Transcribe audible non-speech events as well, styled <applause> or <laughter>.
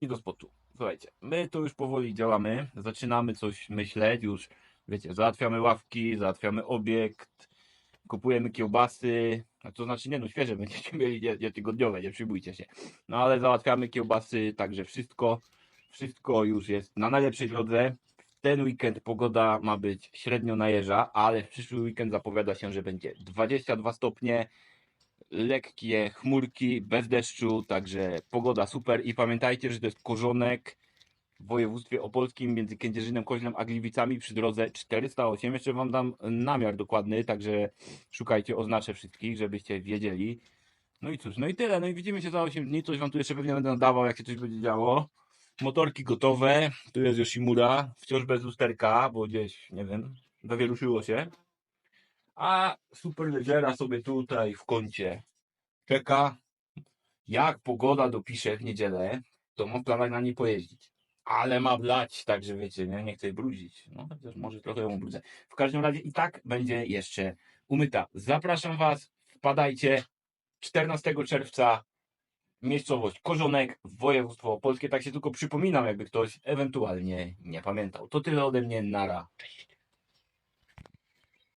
i do spotu. Słuchajcie, my tu już powoli działamy, zaczynamy coś myśleć, już wiecie, załatwiamy ławki, załatwiamy obiekt, kupujemy kiełbasy, a to znaczy nie no, świeże <laughs> będziecie mieli, nie, nie tygodniowe, nie przybójcie się. No ale załatwiamy kiełbasy, także wszystko, wszystko już jest na najlepszej drodze. Ten weekend pogoda ma być średnio na jeża, ale w przyszły weekend zapowiada się, że będzie 22 stopnie, lekkie chmurki, bez deszczu, także pogoda super i pamiętajcie, że to jest korzonek w województwie opolskim między Kędzierzynem, Koźlem a Gliwicami przy drodze 408. Jeszcze wam dam namiar dokładny, także szukajcie, oznaczę wszystkich, żebyście wiedzieli. No i cóż, no i tyle. No i widzimy się za 8 dni. Coś wam tu jeszcze pewnie będę nadawał, jak się coś będzie działo. Motorki gotowe. Tu jest Yoshimura. Wciąż bez lusterka, bo gdzieś, nie wiem, zawieruszyło się. A Superleggera sobie tutaj w kącie czeka. Jak pogoda dopisze w niedzielę, to mam plan na niej pojeździć. Ale ma blać, także wiecie, nie, nie chcę brudzić. No, chociaż może trochę ją brudzę. W każdym razie i tak będzie jeszcze umyta. Zapraszam Was, wpadajcie 14 czerwca miejscowość Korzonek, województwo opolskie. Tak się tylko przypominam, jakby ktoś ewentualnie nie pamiętał. To tyle ode mnie, nara. Cześć.